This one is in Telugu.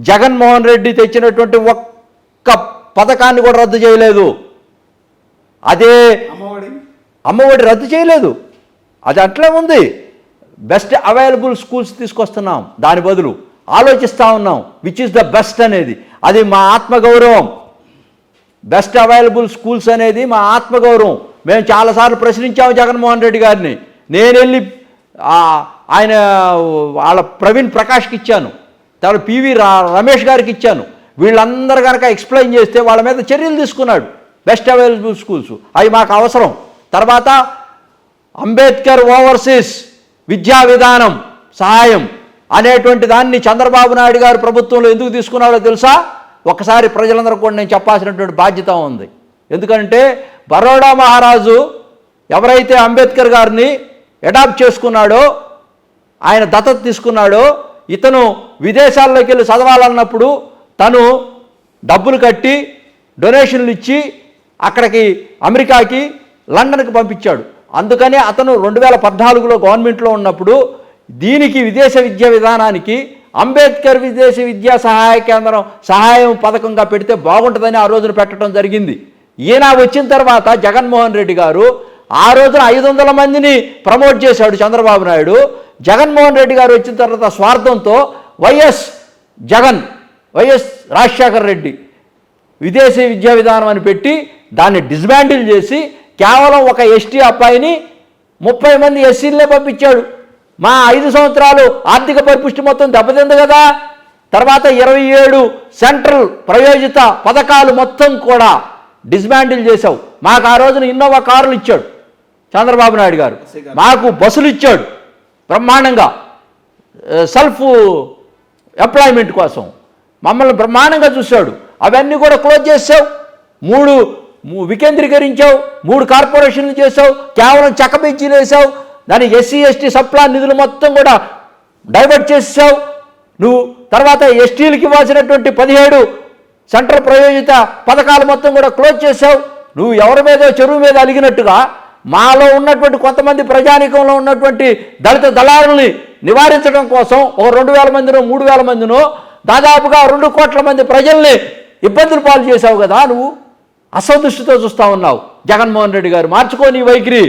జగన్మోహన్ రెడ్డి తెచ్చినటువంటి ఒక్క పథకాన్ని కూడా రద్దు చేయలేదు. అదే అమ్మఒడి. రద్దు చేయలేదు. అది అట్లే ఉంది. బెస్ట్ అవైలబుల్ స్కూల్స్ తీసుకొస్తున్నాం. దాని బదులు ఆలోచిస్తూ ఉన్నాం. విచ్ ఇస్ ద బెస్ట్ అనేది. అది మా ఆత్మగౌరవం. బెస్ట్ అవైలబుల్ స్కూల్స్ అనేది మా ఆత్మగౌరవం. మేము చాలాసార్లు ప్రశ్నించాము జగన్మోహన్ రెడ్డి గారిని. నేను వెళ్ళి ఆయన వాళ్ళ ప్రవీణ్ ప్రకాష్కి ఇచ్చాను. తర్వాత పివి రమేష్ గారికి ఇచ్చాను. వీళ్ళందరూ కనుక ఎక్స్ప్లెయిన్ చేస్తే వాళ్ళ మీద చర్యలు తీసుకున్నాడు. Best available schools. అవి మాకు అవసరం. తర్వాత అంబేద్కర్ ఓవర్సీస్ విద్యా విధానం సహాయం అనేటువంటి దాన్ని చంద్రబాబు నాయుడు గారు ప్రభుత్వంలో ఎందుకు తీసుకున్నాడో తెలుసా? ఒకసారి ప్రజలందరూ కూడా నేను చెప్పాల్సినటువంటి బాధ్యత ఉంది. ఎందుకంటే బరోడా మహారాజు ఎవరైతే అంబేద్కర్ గారిని అడాప్ట్ చేసుకున్నాడో ఆయన దత్తత తీసుకున్నాడో ఇతను విదేశాల్లోకి వెళ్ళి చదవాలన్నప్పుడు తను డబ్బులు కట్టి డొనేషన్లు ఇచ్చి అక్కడికి అమెరికాకి లండన్కి పంపించాడు. అందుకనే అతను రెండు వేల పద్నాలుగులో గవర్నమెంట్లో ఉన్నప్పుడు దీనికి విదేశ విద్యా విధానానికి అంబేద్కర్ విదేశీ విద్యా సహాయ కేంద్రం సహాయం పథకంగా పెడితే బాగుంటుందని ఆ రోజున పెట్టడం జరిగింది. ఈయన వచ్చిన తర్వాత జగన్మోహన్ రెడ్డి గారు ఆ రోజున ఐదు వందల మందిని ప్రమోట్ చేశాడు చంద్రబాబు నాయుడు. జగన్మోహన్ రెడ్డి గారు వచ్చిన తర్వాత స్వార్థంతో Y S Jagan Y S Rajasekhara Reddy విదేశీ విద్యా విధానం అని పెట్టి దాన్ని డిస్మాండిల్ చేసి కేవలం ఒక ఎస్టీ అబ్బాయిని ముప్పై మంది ఎస్సీలనే పంపించాడు. మా ఐదు సంవత్సరాలు ఆర్థిక పరిపుష్టి మొత్తం దెబ్బతింది కదా. తర్వాత ఇరవై ఏడు సెంట్రల్ ప్రయోజిత పథకాలు మొత్తం కూడా డిస్మాండిల్ చేశావు. మాకు ఆ రోజున ఇన్నోవా కార్లు ఇచ్చాడు చంద్రబాబు నాయుడు గారు. మాకు బస్సులు ఇచ్చాడు. బ్రహ్మాండంగా సెల్ఫ్ ఎంప్లాయ్మెంట్ కోసం. మమ్మల్ని బ్రహ్మాండంగా చూశాడు. అవన్నీ కూడా క్లోజ్ చేసావు. మూడు వికేంద్రీకరించావు. మూడు కార్పొరేషన్లు చేసావు. కేవలం చెక్క బెంచీలు వేసావు. దాని ఎస్సీ ఎస్టీ సప్లా నిధులు మొత్తం కూడా డైవర్ట్ చేసావు నువ్వు తర్వాత ఎస్టీలకు ఇవ్వాల్సినటువంటి పదిహేడు సెంట్రల్ ప్రయోజిత పథకాలు మొత్తం కూడా క్లోజ్ చేసావు. నువ్వు ఎవరి మీద చెరువు మీద అలిగినట్టుగా మాలో ఉన్నటువంటి కొంతమంది ప్రజానీకంలో ఉన్నటువంటి దళిత దళారుల్ని నివారించడం కోసం ఒక రెండు వేల మందినో మూడు వేల మందినో దాదాపుగా రెండు కోట్ల మంది ప్రజల్ని ఇబ్బందులు పాలు చేశావు కదా నువ్వు? అసంతృష్టితో చూస్తా ఉన్నావు. జగన్మోహన్ రెడ్డి గారు మార్చుకోని వైఖరి.